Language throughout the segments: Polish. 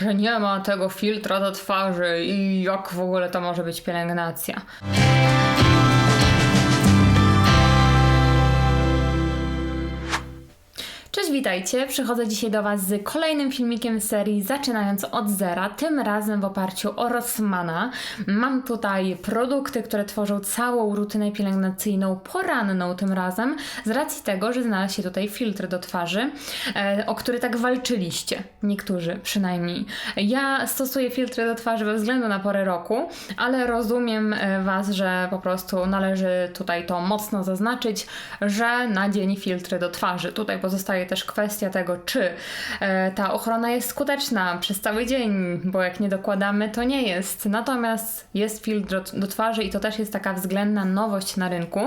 że nie ma tego filtra do twarzy i jak w ogóle to może być pielęgnacja. Cześć, witajcie. Przychodzę dzisiaj do Was z kolejnym filmikiem serii Zaczynając od zera, tym razem w oparciu o Rossmana. Mam tutaj produkty, które tworzą całą rutynę pielęgnacyjną poranną tym razem, z racji tego, że znalazł się tutaj filtr do twarzy, e, o który tak walczyliście. Niektórzy przynajmniej. Ja stosuję filtry do twarzy bez względu na porę roku, ale rozumiem e, Was, że po prostu należy tutaj to mocno zaznaczyć, że na dzień filtry do twarzy. Tutaj pozostaje też kwestia tego, czy e, ta ochrona jest skuteczna przez cały dzień, bo jak nie dokładamy, to nie jest. Natomiast jest filtr do twarzy i to też jest taka względna nowość na rynku,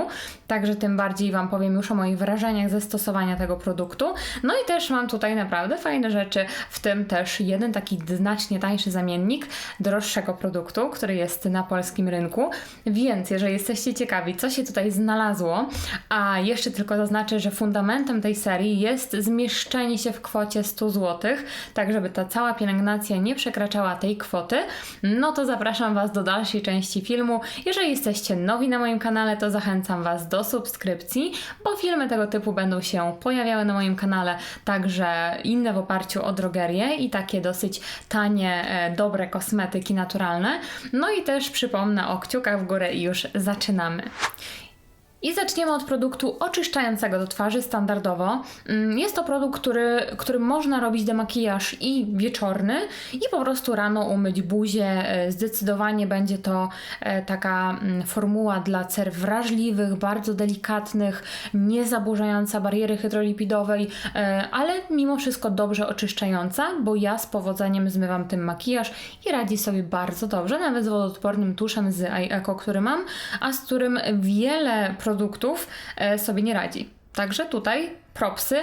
także tym bardziej Wam powiem już o moich wrażeniach ze stosowania tego produktu. No i też mam tutaj naprawdę fajne rzeczy, w tym też jeden taki znacznie tańszy zamiennik droższego produktu, który jest na polskim rynku. Więc jeżeli jesteście ciekawi, co się tutaj znalazło, a jeszcze tylko zaznaczę, że fundamentem tej serii jest zmieszczenie się w kwocie 100 zł, tak żeby ta cała pielęgnacja nie przekraczała tej kwoty, no to zapraszam Was do dalszej części filmu. Jeżeli jesteście nowi na moim kanale, to zachęcam Was do subskrypcji, bo filmy tego typu będą się pojawiały na moim kanale, także inne w oparciu o drogerię i takie dosyć tanie, e, dobre kosmetyki naturalne. No i też przypomnę o kciukach w górę i już zaczynamy. I zaczniemy od produktu oczyszczającego do twarzy standardowo. Mm, Jest to produkt, który, którym można robić demakijaż i wieczorny i po prostu rano umyć buzię. E, Zdecydowanie będzie to e, taka mm, formuła dla cer wrażliwych, bardzo delikatnych, nie zaburzająca bariery hydrolipidowej, e, ale mimo wszystko dobrze oczyszczająca, bo ja z powodzeniem zmywam tym makijaż i radzi sobie bardzo dobrze, nawet z wodoodpornym tuszem z Eco, który mam, a z którym wiele produktów e, sobie nie radzi. Także tutaj propsy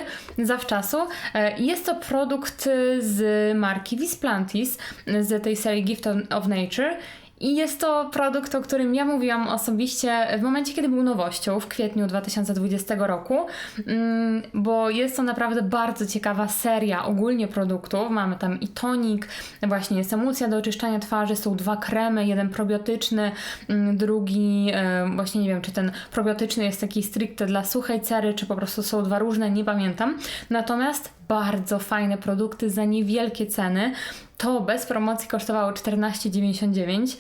zawczasu. E, Jest to produkt z marki Visplantis z tej serii Gift of Nature. I jest to produkt, o którym ja mówiłam osobiście w momencie, kiedy był nowością, w kwietniu 2020 roku, mm, bo jest to naprawdę bardzo ciekawa seria ogólnie produktów. Mamy tam i tonik, właśnie jest emulsja do oczyszczania twarzy, są dwa kremy, jeden probiotyczny, mm, drugi, e, właśnie nie wiem, czy ten probiotyczny jest taki stricte dla suchej cery, czy po prostu są dwa różne, nie pamiętam. Natomiast bardzo fajne produkty za niewielkie ceny. To bez promocji kosztowało 14,99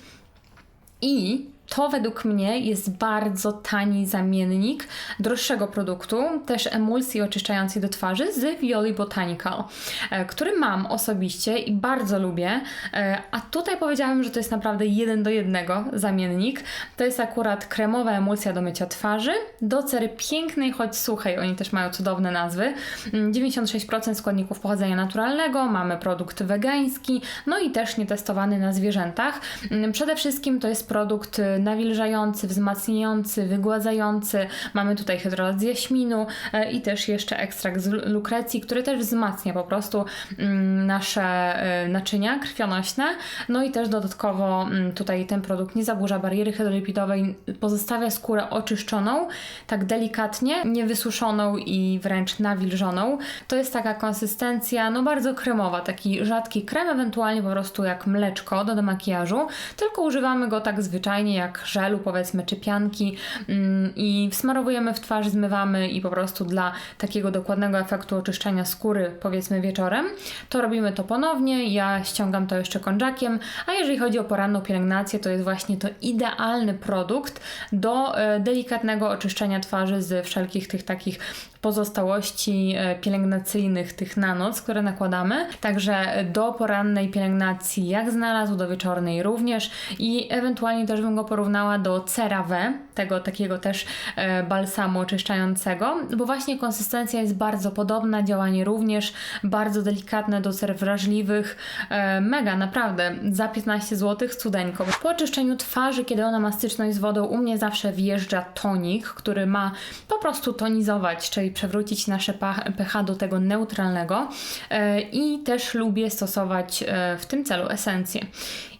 i to według mnie jest bardzo tani zamiennik droższego produktu, też emulsji oczyszczającej do twarzy z Violi Botanical, e, który mam osobiście i bardzo lubię. E, A tutaj powiedziałam, że to jest naprawdę jeden do jednego zamiennik. To jest akurat kremowa emulsja do mycia twarzy, do cery pięknej, choć suchej. Oni też mają cudowne nazwy. Mm, 96% składników pochodzenia naturalnego, mamy produkt wegański, no i też nietestowany na zwierzętach. Mm, Przede wszystkim to jest produkt y, nawilżający, wzmacniający, wygładzający. Mamy tutaj hydrolat z jaśminu e, i też jeszcze ekstrakt z lukrecji, który też wzmacnia po prostu mm, nasze e, naczynia krwionośne. No i też dodatkowo mm, tutaj ten produkt nie zaburza bariery hydrolipidowej, pozostawia skórę oczyszczoną, tak delikatnie, niewysuszoną i wręcz nawilżoną. To jest taka konsystencja, no bardzo kremowa, taki rzadki krem, ewentualnie po prostu jak mleczko do demakijażu, tylko używamy go tak zwyczajnie jak żelu powiedzmy, czy pianki mm, i smarowujemy w twarz, zmywamy i po prostu dla takiego dokładnego efektu oczyszczania skóry powiedzmy wieczorem, to robimy to ponownie, ja ściągam to jeszcze kączakiem, a jeżeli chodzi o poranną pielęgnację, to jest właśnie to idealny produkt do e, delikatnego oczyszczenia twarzy z wszelkich tych takich pozostałości e, pielęgnacyjnych, tych na noc, które nakładamy. Także do porannej pielęgnacji jak znalazł, do wieczornej również i ewentualnie też bym go porównała do CeraVe, tego takiego też e, balsamu oczyszczającego, bo właśnie konsystencja jest bardzo podobna, działanie również bardzo delikatne do cer wrażliwych. E, mega, naprawdę, za 15 zł cudeńko. Po oczyszczeniu twarzy, kiedy ona ma styczność z wodą, u mnie zawsze wjeżdża tonik, który ma po prostu tonizować, czyli przewrócić nasze pH do tego neutralnego e, i też lubię stosować e, w tym celu esencję.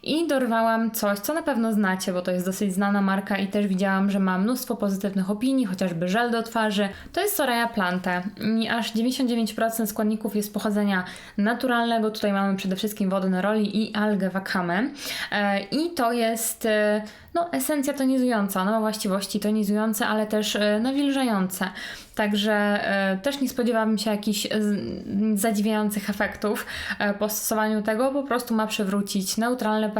I dorwałam coś, co na pewno znacie, bo to jest dosyć znana marka i też widziałam, że ma mnóstwo pozytywnych opinii, chociażby żel do twarzy. To jest Soraya Plante i aż 99% składników jest pochodzenia naturalnego. Tutaj mamy przede wszystkim wodę neroli i algę wakame i to jest e, no, esencja tonizująca. Ona ma właściwości tonizujące, ale też e, nawilżające. Także e, też nie spodziewałabym się jakichś zadziwiających efektów po stosowaniu tego. Po prostu ma przywrócić neutralne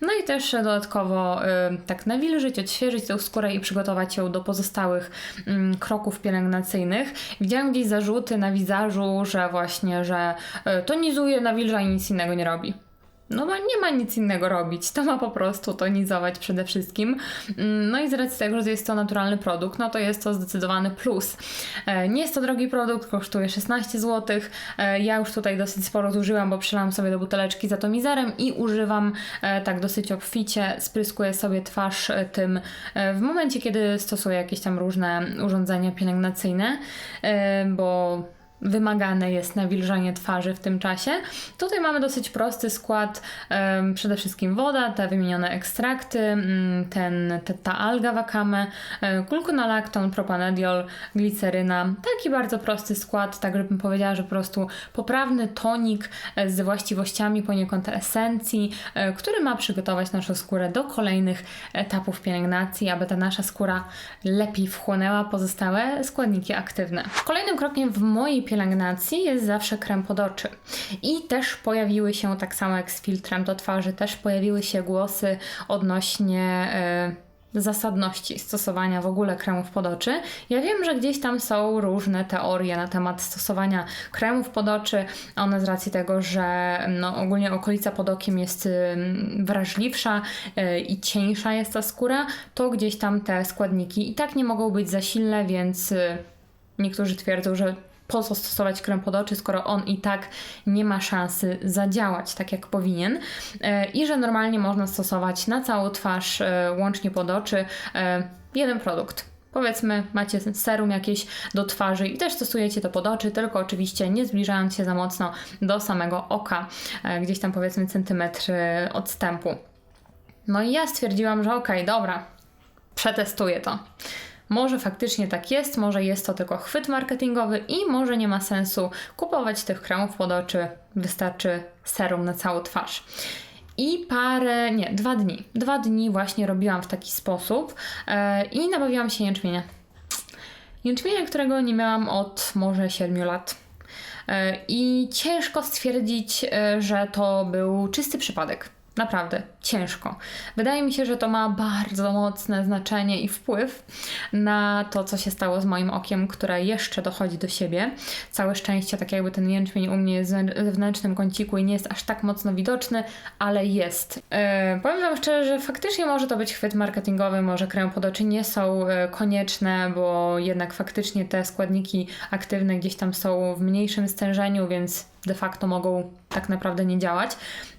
no i też dodatkowo e, tak nawilżyć, odświeżyć tę skórę i przygotować ją do pozostałych mm, kroków pielęgnacyjnych. Widziałam gdzieś zarzuty na wizażu, że właśnie, że e, tonizuje, nawilża i nic innego nie robi. No ma, nie ma nic innego robić, to ma po prostu tonizować przede wszystkim. Mm, No i z racji tego, że jest to naturalny produkt, no to jest to zdecydowany plus. E, Nie jest to drogi produkt, kosztuje 16 zł. Ja już tutaj dosyć sporo zużyłam, bo przelałam sobie do buteleczki z atomizerem i używam e, tak dosyć obficie, spryskuję sobie twarz e, tym e, w momencie, kiedy stosuję jakieś tam różne urządzenia pielęgnacyjne, e, bo wymagane jest nawilżanie twarzy w tym czasie. Tutaj mamy dosyć prosty skład, przede wszystkim woda, te wymienione ekstrakty, mm, ten, te, ta alga wakame, e, gluconalacton, propanediol, gliceryna. Taki bardzo prosty skład, tak żebym powiedziała, że po prostu poprawny tonik e, z właściwościami poniekąd esencji, e, który ma przygotować naszą skórę do kolejnych etapów pielęgnacji, aby ta nasza skóra lepiej wchłonęła pozostałe składniki aktywne. Kolejnym krokiem w mojej pielęgnacji jest zawsze krem pod oczy. I też pojawiły się, tak samo jak z filtrem do twarzy, też pojawiły się głosy odnośnie e, zasadności stosowania w ogóle kremów pod oczy. Ja wiem, że gdzieś tam są różne teorie na temat stosowania kremów pod oczy. One z racji tego, że no, ogólnie okolica pod okiem jest ym, wrażliwsza y, i cieńsza jest ta skóra, to gdzieś tam te składniki i tak nie mogą być za silne, więc y, niektórzy twierdzą, że po co stosować krem pod oczy, skoro on i tak nie ma szansy zadziałać tak jak powinien E, i że normalnie można stosować na całą twarz, e, łącznie pod oczy, e, jeden produkt. Powiedzmy, macie serum jakieś do twarzy i też stosujecie to pod oczy, tylko oczywiście nie zbliżając się za mocno do samego oka, gdzieś tam powiedzmy centymetr odstępu. No i ja stwierdziłam, że okej, dobra, przetestuję to. Może faktycznie tak jest, może jest to tylko chwyt marketingowy i może nie ma sensu kupować tych kremów pod oczy, wystarczy serum na całą twarz. I parę, nie, dwa dni. Dwa dni właśnie robiłam w taki sposób e, i nabawiłam się jęczmienia. Jęczmienia, którego nie miałam od może 7 lat. E, I ciężko stwierdzić, e, że to był czysty przypadek. Naprawdę, ciężko. Wydaje mi się, że to ma bardzo mocne znaczenie i wpływ na to, co się stało z moim okiem, które jeszcze dochodzi do siebie. Całe szczęście, tak jakby ten jęczmień u mnie jest w zewnętrznym kąciku i nie jest aż tak mocno widoczny, ale jest. E, powiem Wam szczerze, że faktycznie może to być chwyt marketingowy, może krem pod oczy nie są e, konieczne, bo jednak faktycznie te składniki aktywne gdzieś tam są w mniejszym stężeniu, więc de facto mogą tak naprawdę nie działać.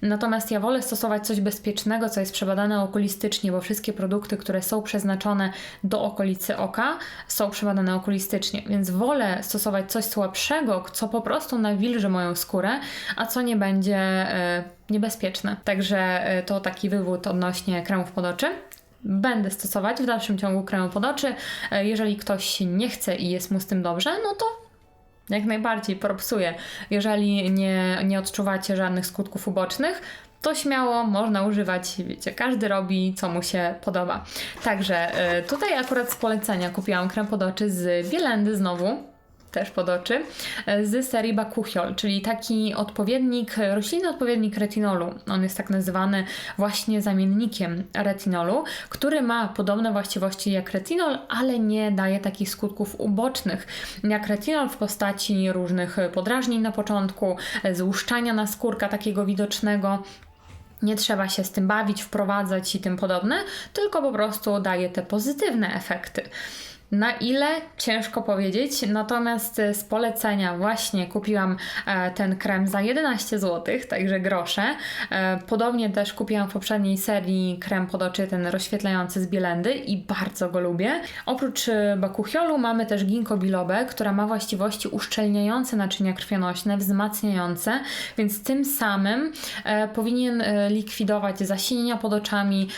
Natomiast ja wolę stosować coś bezpiecznego, co jest przebadane okulistycznie, bo wszystkie produkty, które są przeznaczone do okolicy oka, są przebadane okulistycznie, więc wolę stosować coś słabszego, co po prostu nawilży moją skórę, a co nie będzie e, niebezpieczne. Także e, to taki wywód odnośnie kremów pod oczy. Będę stosować w dalszym ciągu kremu pod oczy. E, Jeżeli ktoś nie chce i jest mu z tym dobrze, no to jak najbardziej propsuję. Jeżeli nie, nie odczuwacie żadnych skutków ubocznych, to śmiało można używać, wiecie, każdy robi co mu się podoba. Także y, tutaj akurat z polecenia kupiłam krem pod oczy z Bielendy znowu. Też pod oczy, y, z serii Bakuchiol, czyli taki odpowiednik, roślinny odpowiednik retinolu. On jest tak nazywany właśnie zamiennikiem retinolu, który ma podobne właściwości jak retinol, ale nie daje takich skutków ubocznych jak retinol w postaci różnych podrażnień na początku, złuszczania naskórka takiego widocznego. Nie trzeba się z tym bawić, wprowadzać i tym podobne, tylko po prostu daje te pozytywne efekty. Na ile ciężko powiedzieć, natomiast z polecenia właśnie kupiłam e, ten krem za 11 zł, także grosze. E, Podobnie też kupiłam w poprzedniej serii krem pod oczy, ten rozświetlający z Bielendy i bardzo go lubię. Oprócz e, bakuchiolu mamy też ginkgo bilobę, która ma właściwości uszczelniające naczynia krwionośne, wzmacniające, więc tym samym powinien likwidować zasinienia pod oczami,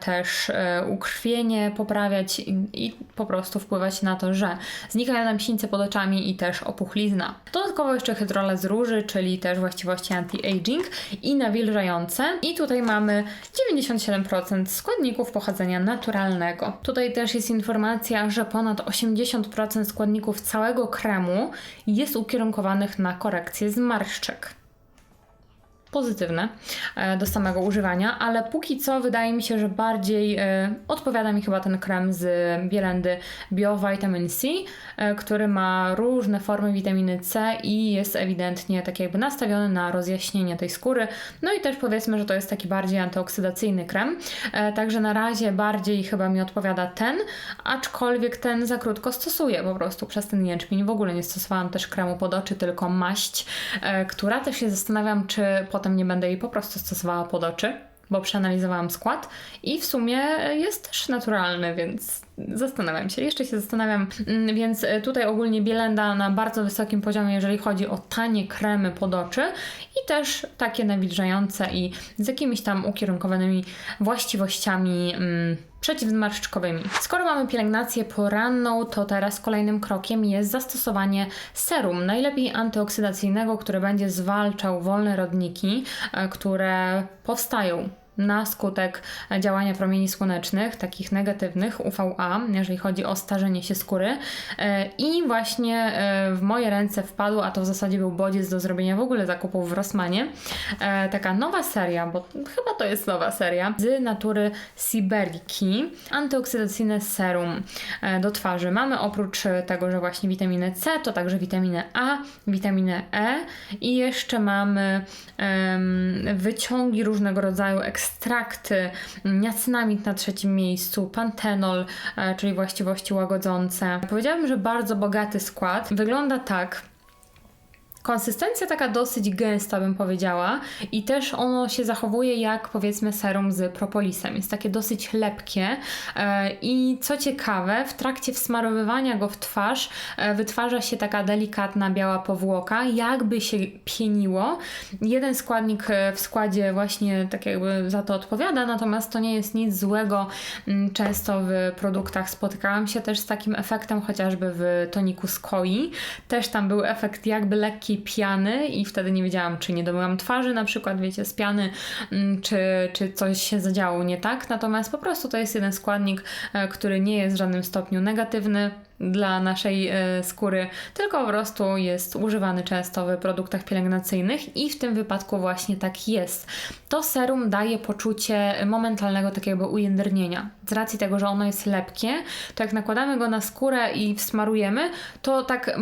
też ukrwienie poprawiać i po prostu wpływać na to, że znikają nam sińce pod oczami i też opuchlizna. Dodatkowo jeszcze hydrola z róży, czyli też właściwości anti-aging i nawilżające. I tutaj mamy 97% składników pochodzenia naturalnego. Tutaj też jest informacja, że ponad 80% składników całego kremu jest ukierunkowanych na korekcję zmarszczek pozytywne e, do samego używania, ale póki co wydaje mi się, że bardziej e, odpowiada mi chyba ten krem z Bielendy BioVitamin C, e, który ma różne formy witaminy C i jest ewidentnie tak jakby nastawiony na rozjaśnienie tej skóry. No i też powiedzmy, że to jest taki bardziej antyoksydacyjny krem, także na razie bardziej chyba mi odpowiada ten, aczkolwiek ten za krótko stosuję po prostu przez ten jęczmień. W ogóle nie stosowałam też kremu pod oczy, tylko maść, która też się zastanawiam, czy po potem nie będę jej po prostu stosowała pod oczy, bo przeanalizowałam skład i w sumie jest też naturalny, więc zastanawiam się. Jeszcze się zastanawiam, mm, więc tutaj ogólnie Bielenda na bardzo wysokim poziomie, jeżeli chodzi o tanie kremy pod oczy i też takie nawilżające i z jakimiś tam ukierunkowanymi właściwościami. Mm, przeciwzmarszczkowymi. Skoro mamy pielęgnację poranną, to teraz kolejnym krokiem jest zastosowanie serum, najlepiej antyoksydacyjnego, który będzie zwalczał wolne rodniki, e, które powstają na skutek działania promieni słonecznych, takich negatywnych UVA, jeżeli chodzi o starzenie się skóry. E, I właśnie e, w moje ręce wpadł, a to w zasadzie był bodziec do zrobienia w ogóle zakupów w Rossmanie, e, taka nowa seria, bo chyba to jest nowa seria, z natury Sibelki, antyoksydacyjne serum do twarzy. Mamy oprócz tego, że właśnie witaminę C, to także witaminę A, witaminę E i jeszcze mamy um, wyciągi różnego rodzaju ekstrakty ekstrakty, niacinamid na trzecim miejscu, pantenol, e, czyli właściwości łagodzące. Powiedziałabym, że bardzo bogaty skład. Wygląda tak, Konsystencja taka dosyć gęsta, bym powiedziała, i też ono się zachowuje jak powiedzmy serum z propolisem. Jest takie dosyć lepkie e, i co ciekawe, w trakcie wsmarowywania go w twarz e, wytwarza się taka delikatna biała powłoka, jakby się pieniło. Jeden składnik e, w składzie właśnie tak jakby za to odpowiada, natomiast to nie jest nic złego. Mm, często w produktach spotykałam się też z takim efektem, chociażby w toniku z koi. Też tam był efekt jakby lekki takiej piany i wtedy nie wiedziałam, czy nie domyłam twarzy na przykład, wiecie, z piany, mm, czy, czy coś się zadziało nie tak. Natomiast po prostu to jest jeden składnik, e, który nie jest w żadnym stopniu negatywny dla naszej e, skóry, tylko po prostu jest używany często w produktach pielęgnacyjnych i w tym wypadku właśnie tak jest. To serum daje poczucie momentalnego takiego ujędrnienia. Z racji tego, że ono jest lepkie, to jak nakładamy go na skórę i wsmarujemy, to tak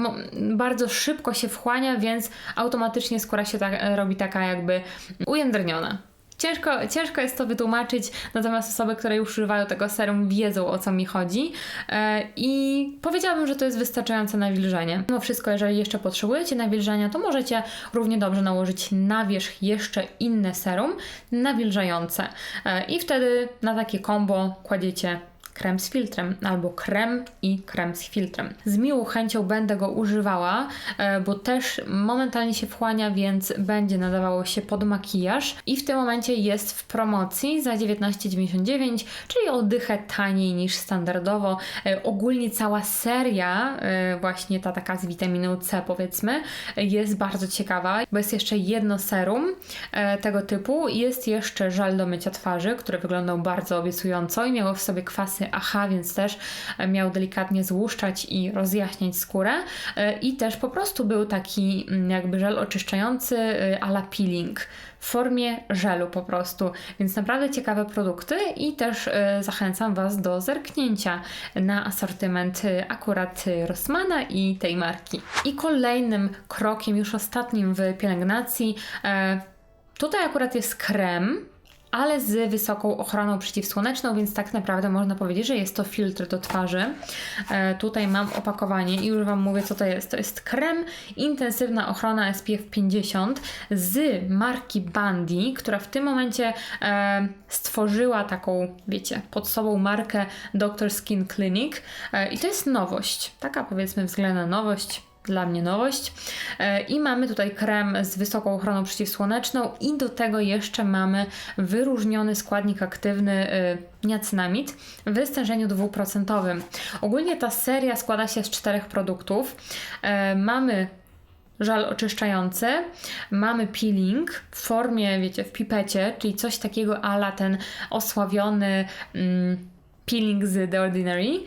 bardzo szybko się wchłania, więc automatycznie skóra się tak, robi taka jakby ujędrniona. Ciężko, ciężko jest to wytłumaczyć, natomiast osoby, które już używają tego serum, wiedzą o co mi chodzi. E, I powiedziałabym, że to jest wystarczające nawilżenie. Mimo wszystko, jeżeli jeszcze potrzebujecie nawilżenia, to możecie równie dobrze nałożyć na wierzch jeszcze inne serum nawilżające. E, I wtedy na takie kombo kładziecie krem z filtrem albo krem i krem z filtrem. Z miłą chęcią będę go używała, e, bo też momentalnie się wchłania, więc będzie nadawało się pod makijaż i w tym momencie jest w promocji za 19,99, czyli o dychę taniej niż standardowo. E, ogólnie cała seria, e, właśnie ta taka z witaminą C powiedzmy, jest bardzo ciekawa, bo jest jeszcze jedno serum tego typu jest jeszcze żel do mycia twarzy, który wyglądał bardzo obiecująco i miało w sobie kwasy AHA, więc też miał delikatnie złuszczać i rozjaśniać skórę. E, I też po prostu był taki mm, jakby żel oczyszczający e, ala peeling w formie żelu po prostu. Więc naprawdę ciekawe produkty i też e, zachęcam Was do zerknięcia na asortyment akurat Rossmana i tej marki. I kolejnym krokiem, już ostatnim w pielęgnacji, tutaj akurat jest krem ale z wysoką ochroną przeciwsłoneczną, więc tak naprawdę można powiedzieć, że jest to filtr do twarzy. E, tutaj mam opakowanie i już Wam mówię, co to jest. To jest krem intensywna ochrona SPF 50 z marki Bandy, która w tym momencie e, stworzyła taką, wiecie, pod sobą markę Dr. Skin Clinic e, i to jest nowość, taka powiedzmy względna nowość dla mnie nowość. E, I mamy tutaj krem z wysoką ochroną przeciwsłoneczną i do tego jeszcze mamy wyróżniony składnik aktywny e, niacinamid w stężeniu dwuprocentowym. Ogólnie ta seria składa się z czterech produktów. E, mamy żal oczyszczający, mamy peeling w formie, wiecie, w pipecie, czyli coś takiego ala ten osławiony mm, peeling z The Ordinary.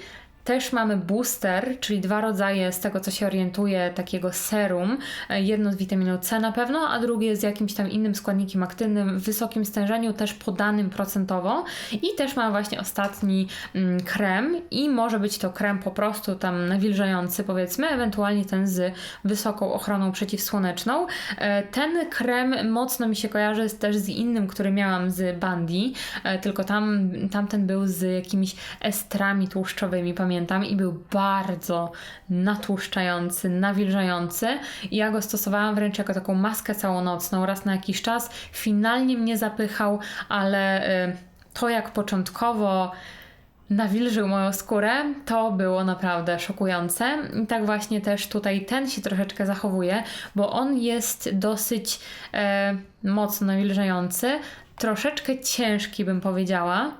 Też mamy booster, czyli dwa rodzaje z tego, co się orientuje, takiego serum. E, Jedno z witaminą C na pewno, a drugie z jakimś tam innym składnikiem aktywnym w wysokim stężeniu, też podanym procentowo. I też ma właśnie ostatni mm, krem i może być to krem po prostu tam nawilżający powiedzmy, ewentualnie ten z wysoką ochroną przeciwsłoneczną. E, Ten krem mocno mi się kojarzy też z innym, który miałam z Bandy, e, tylko tam tamten był z jakimiś estrami tłuszczowymi, pamiętam i był bardzo natłuszczający, nawilżający i ja go stosowałam wręcz jako taką maskę całonocną raz na jakiś czas. Finalnie mnie zapychał, ale y, to jak początkowo nawilżył moją skórę, to było naprawdę szokujące. I tak właśnie też tutaj ten się troszeczkę zachowuje, bo on jest dosyć e, mocno nawilżający, troszeczkę ciężki bym powiedziała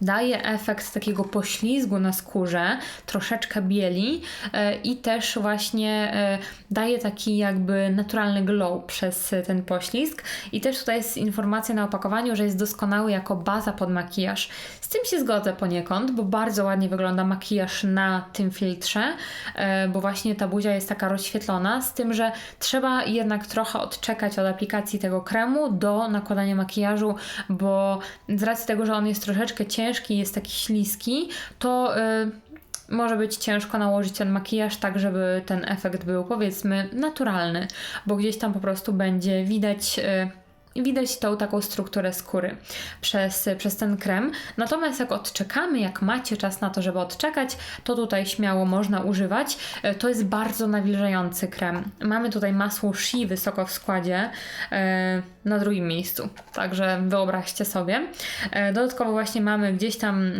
daje efekt takiego poślizgu na skórze, troszeczkę bieli e, i też właśnie e, daje taki jakby naturalny glow przez ten poślizg. I też tutaj jest informacja na opakowaniu, że jest doskonały jako baza pod makijaż. Z tym się zgodzę poniekąd, bo bardzo ładnie wygląda makijaż na tym filtrze, e, bo właśnie ta buzia jest taka rozświetlona, z tym, że trzeba jednak trochę odczekać od aplikacji tego kremu do nakładania makijażu, bo z racji tego, że on jest troszeczkę ciężki, jest taki śliski, to y, może być ciężko nałożyć ten makijaż tak, żeby ten efekt był powiedzmy naturalny, bo gdzieś tam po prostu będzie widać. Widać tą taką strukturę skóry przez, przez ten krem. Natomiast jak odczekamy, jak macie czas na to, żeby odczekać, to tutaj śmiało można używać. E, To jest bardzo nawilżający krem. Mamy tutaj masło Shi wysoko w składzie e, na drugim miejscu, także wyobraźcie sobie. E, Dodatkowo właśnie mamy gdzieś tam,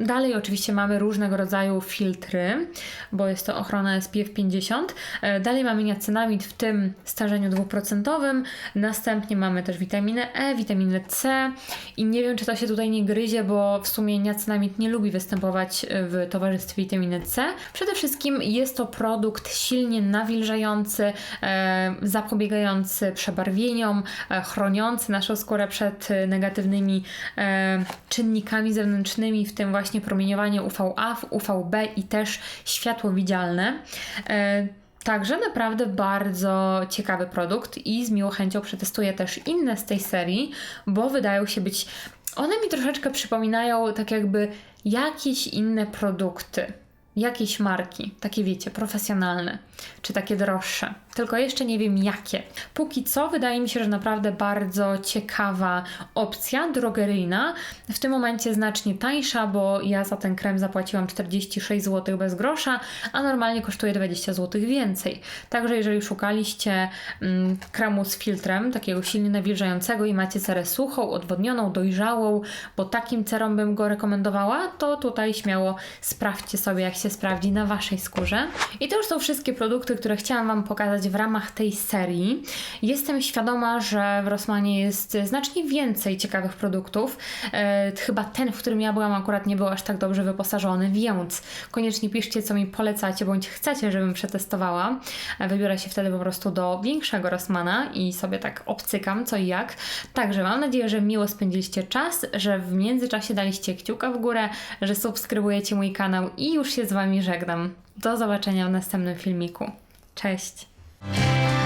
dalej oczywiście mamy różnego rodzaju filtry, bo jest to ochrona SPF 50. E, Dalej mamy niacinamid w tym starzeniu dwuprocentowym. Następnie mamy też witaminę E, witaminę C i nie wiem, czy to się tutaj nie gryzie, bo w sumie niacinamid nie lubi występować w towarzystwie witaminy C. Przede wszystkim jest to produkt silnie nawilżający, e, zapobiegający przebarwieniom, e, chroniący naszą skórę przed e, negatywnymi e, czynnikami zewnętrznymi, w tym właśnie promieniowanie UVA, UVB i też światło widzialne. E, Także naprawdę bardzo ciekawy produkt i z miłą chęcią przetestuję też inne z tej serii, bo wydają się być. One mi troszeczkę przypominają tak jakby jakieś inne produkty, jakieś marki, takie wiecie, profesjonalne, czy takie droższe. Tylko jeszcze nie wiem jakie. Póki co wydaje mi się, że naprawdę bardzo ciekawa opcja drogeryjna. W tym momencie znacznie tańsza, bo ja za ten krem zapłaciłam 46 zł bez grosza, a normalnie kosztuje 20 zł więcej. Także jeżeli szukaliście mm, kremu z filtrem, takiego silnie nawilżającego i macie cerę suchą, odwodnioną, dojrzałą, bo takim cerom bym go rekomendowała, to tutaj śmiało sprawdźcie sobie, jak się sprawdzi na Waszej skórze. I to już są wszystkie produkty, które chciałam Wam pokazać w ramach tej serii. Jestem świadoma, że w Rossmanie jest znacznie więcej ciekawych produktów. E, chyba ten, w którym ja byłam akurat nie był aż tak dobrze wyposażony, więc koniecznie piszcie, co mi polecacie, bądź chcecie, żebym przetestowała. E, Wybiorę się wtedy po prostu do większego Rossmana i sobie tak obcykam co i jak. Także mam nadzieję, że miło spędziliście czas, że w międzyczasie daliście kciuka w górę, że subskrybujecie mój kanał i już się z Wami żegnam. Do zobaczenia w następnym filmiku. Cześć! Thank you.